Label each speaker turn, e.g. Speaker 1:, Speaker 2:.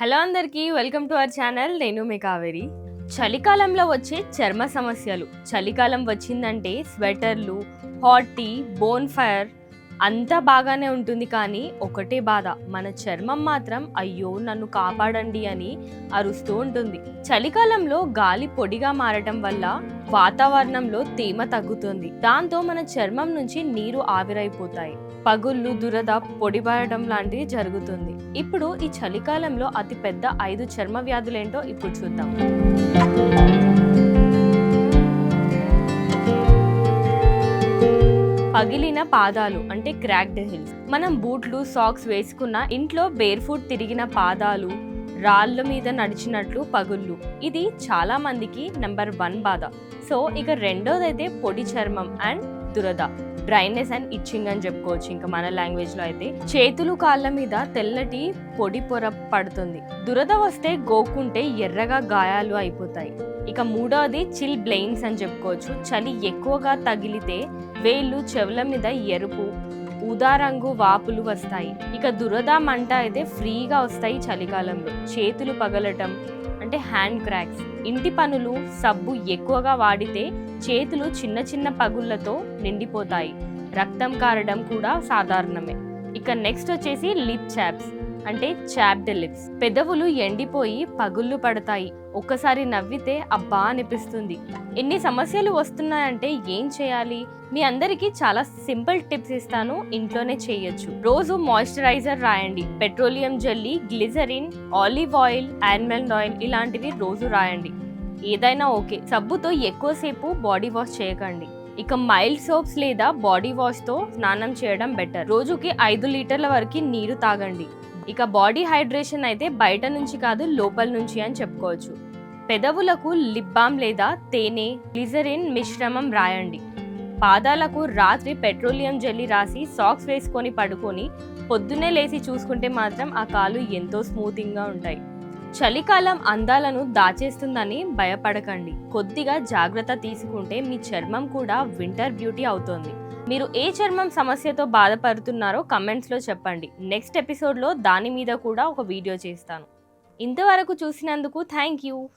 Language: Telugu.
Speaker 1: హలో అందరికీ వెల్కమ్ టు అవర్ ఛానల్. నేను మీ కావేరి. చలికాలంలో వచ్చే చర్మ సమస్యలు. చలికాలం వచ్చిందంటే స్వెటర్లు హాట్ టీ బోన్ ఫైర్ అంతా బాగానే ఉంటుంది కానీ ఒకటే బాధ. మన చర్మం మాత్రం అయ్యో నన్ను కాపాడండి అని అరుస్తూ ఉంటుంది. చలికాలంలో గాలి పొడిగా మారటం వల్ల వాతావరణంలో తేమ తగ్గుతుంది. దాంతో మన చర్మం నుంచి నీరు ఆవిరైపోతాయి. పగుళ్ళు దురద పొడిబారడం లాంటివి జరుగుతుంది. ఇప్పుడు ఈ చలికాలంలో అతి పెద్ద ఐదు చర్మ వ్యాధులేంటో ఇప్పుడు చూద్దాం. పగిలిన పాదాలు అంటే క్రాక్డ్ హిల్స్ మనం బూట్లు సాక్స్ వేసుకున్న ఇంట్లో బేర్ ఫుట్ తిరిగిన పాదాలు రాళ్ళ మీద నడిచినట్లు పగుళ్ళు. ఇది చాలా మందికి నెంబర్ వన్ బాధ. సో ఇక రెండోదైతే పొడి చర్మం అండ్ దురద. డ్రైనెస్ అండ్ ఇచ్చింగ్ అని చెప్పుకోవచ్చు ఇంకా మన లాంగ్వేజ్లో అయితే. చేతులు కాళ్ళ మీద తెల్లటి పొడి పొర పడుతుంది. దురద వస్తే గోకుంటే ఎర్రగా గాయాలు అయిపోతాయి. ఇక మూడవది చిల్ బ్లెయిన్స్ అని చెప్పుకోవచ్చు. చలి ఎక్కువగా తగిలితే వేళ్ళు చెవుల మీద ఎరుపు ఊదా రంగు వాపులు వస్తాయి. ఇక దురద మంట అయితే ఫ్రీగా వస్తాయి చలికాలంలో. చేతులు పగలటం అంటే హ్యాండ్ క్రాక్స్. ఇంటి పనులు సబ్బు ఎక్కువగా వాడితే చేతులు చిన్న చిన్న పగుళ్ళతో నిండిపోతాయి. రక్తం కారడం కూడా సాధారణమే. ఇక నెక్స్ట్ వచ్చేసి లిప్ చాప్స్. అంటే చాప్డ్ లిప్స్. పెదవులు ఎండిపోయి పగుళ్ళు పడతాయి. ఒక్కసారి నవ్వితే అబ్బా అనిపిస్తుంది. ఎన్ని సమస్యలు వస్తున్నాయంటే ఏం చేయాలి? మీ అందరికీ చాలా సింపుల్ టిప్స్ ఇస్తాను. ఇంట్లోనే చేయొచ్చు. రోజు మాయిశ్చరైజర్ రాయండి. Petroleum jelly glycerine olive oil almond oil ఇలాంటివి రోజు రాయండి. ఏదైనా ఓకే. సబ్బుతో ఎక్కువసేపు బాడీ వాష్ చేయకండి. ఇక మైల్డ్ సోప్స్ లేదా బాడీ వాష్తో స్నానం చేయడం బెటర్. రోజుకి ఐదు లీటర్ల వరకు నీరు తాగండి. ఇక బాడీ హైడ్రేషన్ అయితే బయట నుంచి కాదు లోపల నుంచి అని చెప్పుకోవచ్చు. పెదవులకు లిప్ బామ్ లేదా తేనె గ్లిజరిన్ మిశ్రమం రాయండి. పాదాలకు రాత్రి పెట్రోలియం జెల్లీ రాసి సాక్స్ వేసుకొని పడుకొని పొద్దున్నే లేచి చూసుకుంటే మాత్రం ఆ కాలు ఎంతో స్మూతింగ్గా ఉంటాయి. చలికాలం అందాలను దాచేస్తుందని భయపడకండి. కొద్దిగా జాగ్రత్త తీసుకుంటే మీ చర్మం కూడా వింటర్ బ్యూటీ అవుతోంది. మీరు ఏ చర్మం సమస్యతో బాధపడుతున్నారో కమెంట్స్లో చెప్పండి. నెక్స్ట్ ఎపిసోడ్లో దాని మీద కూడా ఒక వీడియో చేస్తాను. ఇంతవరకు చూసినందుకు థ్యాంక్ యూ.